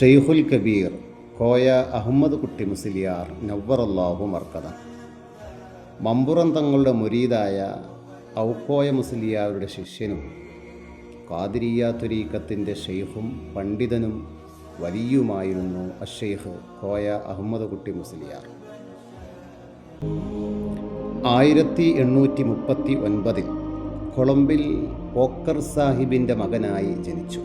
ഷെയ്ഖുൽ കബീർ കോയ അഹമ്മദ് കുട്ടി മുസ്ലിയാർ നവ്വറല്ലാഹു മർക്കത മമ്പുറം തങ്ങളുടെ മുരീദായ ഔക്കോയ മുസ്ലിയാരുടെ ശിഷ്യനും കാതിരിയ തുരീക്കത്തിന്റെ ഷെയ്ഖും പണ്ഡിതനും വലിയുമായിരുന്നു അഷെയ്ഖ് കോയ അഹമ്മദ് കുട്ടി മുസ്ലിയാർ. ആയിരത്തി എണ്ണൂറ്റി മുപ്പത്തി ഒൻപതിൽ കൊളംബിൽ പോക്കർ സാഹിബിന്റെ മകനായി ജനിച്ചു.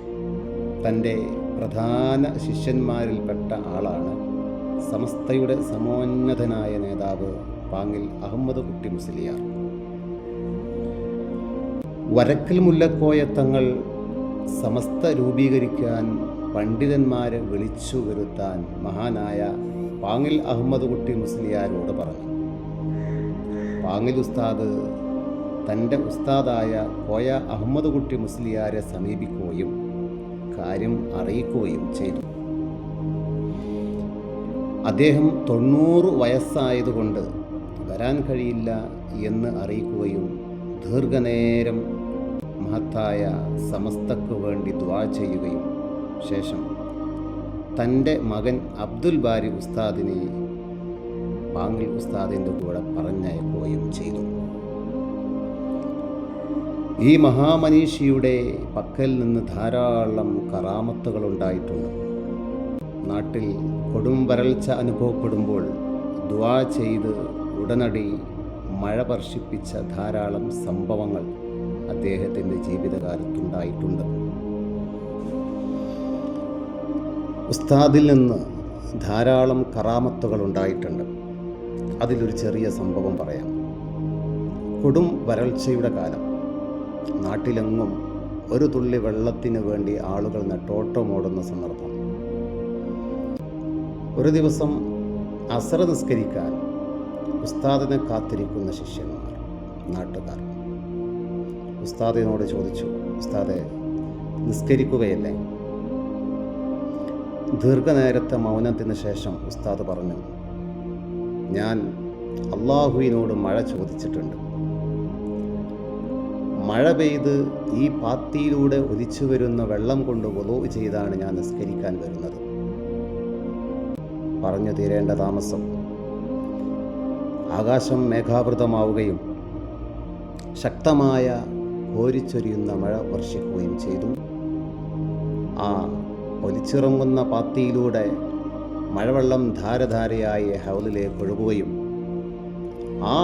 തന്റെ പ്രധാന ശിഷ്യന്മാരിൽപ്പെട്ട ആളാണ് സമസ്തയുടെ സമോന്നതനായ നേതാവ് പാങ്ങിൽ അഹമ്മദ് കുട്ടി മുസ്ലിയാർ. വരക്കൽ മുല്ലക്കോയ തങ്ങൾ സമസ്ത രൂപീകരിക്കാൻ പണ്ഡിതന്മാരെ വിളിച്ചു വരുത്താൻ മഹാനായ പാങ്ങിൽ അഹമ്മദ് കുട്ടി മുസ്ലിയാരോട് പറഞ്ഞു. പാങ്ങിൽ ഉസ്താദ് തന്റെ ഉസ്താദായ കോയ അഹമ്മദ് കുട്ടി മുസ്ലിയാരെ സമീപിക്കുകയും കാര്യം അറിയിക്കുകയും ചെയ്തു. അദ്ദേഹം തൊണ്ണൂറ് വയസ്സായതുകൊണ്ട് വരാൻ കഴിയില്ല എന്ന് അറിയിക്കുകയും ദീർഘനേരം മഹത്തായ സമസ്തക്ക് വേണ്ടി ദ്വാ ചെയ്യുകയും ശേഷം തന്റെ മകൻ അബ്ദുൽ ബാരി ഉസ്താദിനെ പാങ്ങിൽ ഉസ്താദിന്റെ കൂടെ പറഞ്ഞയക്കുകയും ചെയ്തു. ഈ മഹാമനീഷിയുടെ പക്കൽ നിന്ന് ധാരാളം കറാമത്തുകൾ ഉണ്ടായിട്ടുണ്ട് നാട്ടിൽ കൊടും വരൾച്ച അനുഭവപ്പെടുമ്പോൾ ദ്വാ ചെയ്ത് ഉടനടി മഴ വർഷിപ്പിച്ച ധാരാളം സംഭവങ്ങൾ അദ്ദേഹത്തിന്റെ ജീവിതകാലത്തുണ്ടായിട്ടുണ്ട്. ഉസ്താദിൽ നിന്ന് ധാരാളം കറാമത്തുകൾ ഉണ്ടായിട്ടുണ്ട് അതിലൊരു ചെറിയ സംഭവം പറയാം. കൊടും വരൾച്ചയുടെ കാലം. നാട്ടിലെങ്ങും ഒരു തുള്ളി വെള്ളത്തിന് വേണ്ടി ആളുകൾ നെട്ടോട്ടമോടുന്ന സന്ദർഭം. ഒരു ദിവസം അസറ നിസ്കരിക്കാൻ ഉസ്താദിനെ കാത്തിരിക്കുന്ന ശിഷ്യന്മാർ നാട്ടുകാർ. ഉസ്താദിനോട് ചോദിച്ചു ഉസ്താദെ നിസ്കരിക്കുകയല്ലേ? ദീർഘനേരത്തെ മൗനത്തിന് ശേഷം ഉസ്താദ് പറഞ്ഞു ഞാൻ അള്ളാഹുവിനോട് മഴ ചോദിച്ചിട്ടുണ്ട്. മഴ പെയ്ത് ഈ പാത്തിയിലൂടെ ഒലിച്ചു വരുന്ന വെള്ളം കൊണ്ട് വലോ ചെയ്താണ് ഞാൻ നിസ്കരിക്കാൻ വരുന്നത്. പറഞ്ഞു തീരേണ്ട താമസം. ആകാശം മേഘാവൃതമാവുകയും ശക്തമായ കോരിച്ചൊരിയുന്ന മഴ വർഷിക്കുകയും ചെയ്തു. ആ ഒലിച്ചിറങ്ങുന്ന പാത്തിയിലൂടെ മഴവെള്ളം ധാരധാരയായി ഹൗലിലേക്ക് ഒഴുകുകയും ആ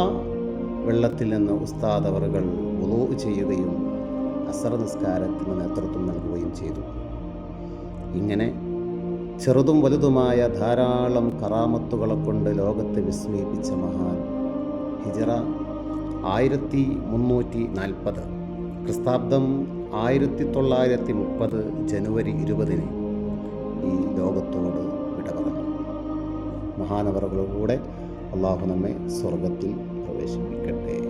വെള്ളത്തിൽ നിന്ന് ഉസ്താദ് അവറുകൾ ഉദോ ചെയ്യുകയും അസർ നിസ്കാരത്തിന് നേതൃത്വം നൽകുകയും ചെയ്തു. ഇങ്ങനെ ചെറുതും വലുതുമായ ധാരാളം കറാമത്തുകളെ കൊണ്ട് ലോകത്തെ വിസ്മയിപ്പിച്ച മഹാൻ ഹിജറ ആയിരത്തി മുന്നൂറ്റി നാൽപ്പത് ക്രിസ്താബ്ദം ആയിരത്തി തൊള്ളായിരത്തി മുപ്പത് ജനുവരി ഇരുപതിന് ഈ ലോകത്തോട് വിട പറഞ്ഞു മഹാനവറുകളുടെ അള്ളാഹു നമ്മെ സ്വർഗത്തിൽ वैसे भी करते हैं